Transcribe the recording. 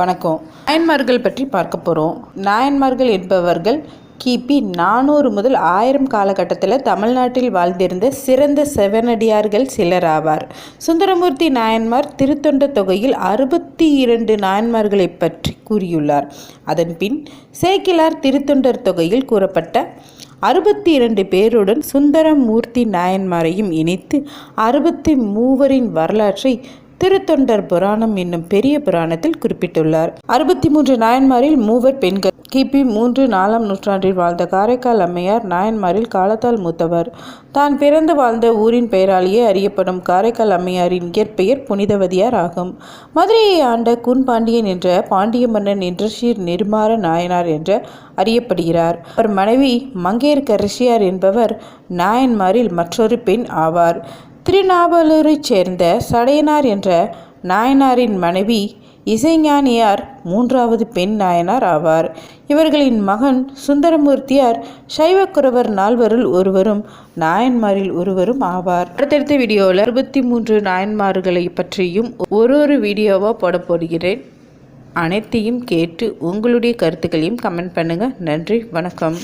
வணக்கம். நாயன்மார்கள் பற்றி பார்க்க போகிறோம் நாயன்மார்கள் என்பவர்கள் கிபி நானூறு முதல் ஆயிரம் காலகட்டத்தில் தமிழ்நாட்டில் வாழ்ந்திருந்த சிறந்த செவனடியார்கள் சிலர் ஆவார் சுந்தரமூர்த்தி நாயன்மார் திருத்தொண்ட தொகையில் அறுபத்தி இரண்டு நாயன்மார்களை பற்றி கூறியுள்ளார். அதன்பின் சேக்கிலார் திருத்தொண்டர் தொகையில் கூறப்பட்ட அறுபத்தி இரண்டு பேருடன் சுந்தரமூர்த்தி நாயன்மாரையும் இணைத்து அறுபத்தி மூவரின் வரலாற்றை திருத்தொண்டர் புராணம் என்னும் பெரிய புராணத்தில் குறிப்பிட்டுள்ளார். அறுபத்தி மூன்று நாயன்மாரில் மூவர் பெண்கள். கிபி மூன்று நாலாம் நூற்றாண்டில் வாழ்ந்த காரைக்கால் அம்மையார் நாயன்மாரில் காலத்தால் மூத்தவர். தான் பிறந்து வாழ்ந்த ஊரின் பெயராலேயே அறியப்படும் காரைக்கால் அம்மையாரின் இயற்பெயர் புனிதவதியார் ஆகும். மதுரையை ஆண்ட குன் பாண்டியன் என்ற பாண்டிய மன்னன் என்ற ஸ்ரீர் நிர்மாற நாயனார் என்று அறியப்படுகிறார். அவர் மனைவி மங்கையர்க்கரசியார் என்பவர் நாயன்மாரில் மற்றொரு பெண் ஆவார். திருநாவலூரைச் சேர்ந்த சடையனார் என்ற நாயனாரின் மனைவி இசைஞானியார் மூன்றாவது பெண் நாயனார் ஆவார். இவர்களின் மகன் சுந்தரமூர்த்தியார் சைவக்குறவர் நால்வருள் ஒருவரும் நாயன்மாரில் ஒருவரும் ஆவார். அடுத்தடுத்த வீடியோவில் அறுபத்தி மூன்று நாயன்மார்களை பற்றியும் ஒரு ஒரு வீடியோவாக போட போடுகிறேன் அனைத்தையும் கேட்டு உங்களுடைய கருத்துக்களையும் கமெண்ட் பண்ணுங்கள் நன்றி வணக்கம்.